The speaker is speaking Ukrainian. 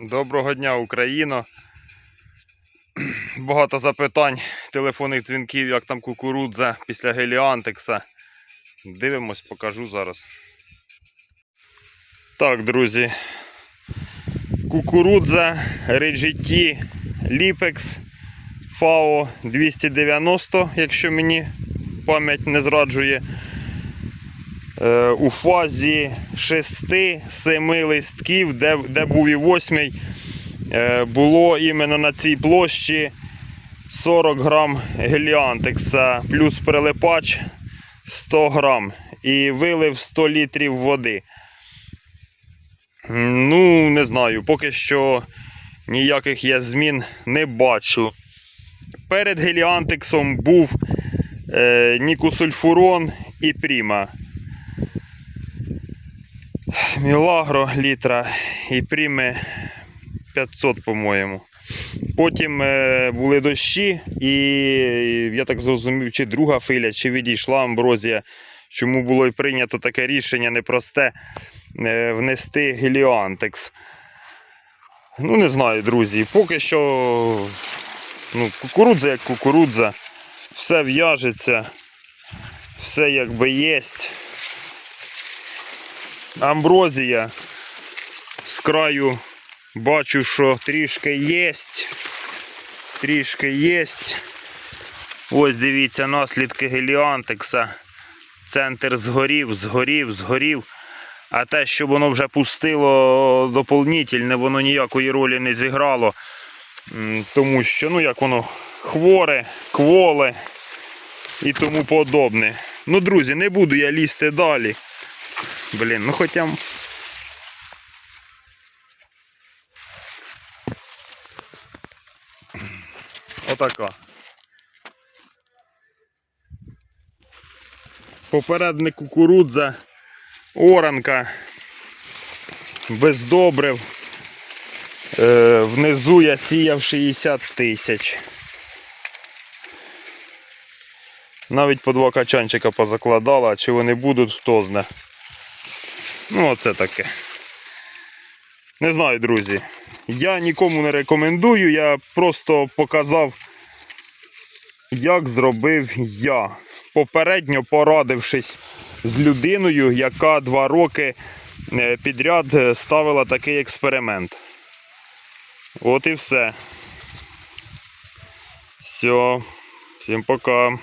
Доброго дня, Україно. Багато запитань, телефонних дзвінків, як там кукурудза після геліантекса. Дивимось, покажу зараз. Так, друзі. Кукурудза RGT Lipex FAO 290, якщо мені пам'ять не зраджує. Е, у фазі 6-7 листків, де, де був і 8, е, було іменно на цій площі 40 грам геліантекса плюс прилипач 100 грам. І вилив 100 літрів води. Ну, не знаю, поки що ніяких я змін не бачу. Перед геліантексом був е, нікосульфурон і пріма. Мілагро літра і пріми 500, по-моєму. Потім е, були дощі, і я так зрозумів, чи друга филя, чи відійшла амброзія. Чому було й прийнято таке рішення непросте е, внести геліантекс. Ну, не знаю, друзі. Поки що ну, кукурудза як кукурудза, все в'яжеться, все якби єсть амброзія. З краю бачу, що трішки єсть. Трішки єсть. Ось дивіться наслідки геліантекса. Центр згорів, згорів, згорів. А те, що воно вже пустило доповнительне, воно ніякої ролі не зіграло. Тому що, ну як воно, хворе, кволе і тому подобне. Ну, друзі, не буду я лізти далі. Блін, ну хоча. Отака. Попередник кукурудза, оранка, без добрив. Е, внизу я сіяв 60 тисяч. Навіть по два качанчика позакладала, чи вони будуть, хто зна. Ну, оце таке. Не знаю, друзі. Я нікому не рекомендую, я просто показав, як зробив я. Попередньо порадившись з людиною, яка два роки е, підряд е, ставила такий експеримент. От і все. Все. Всім пока.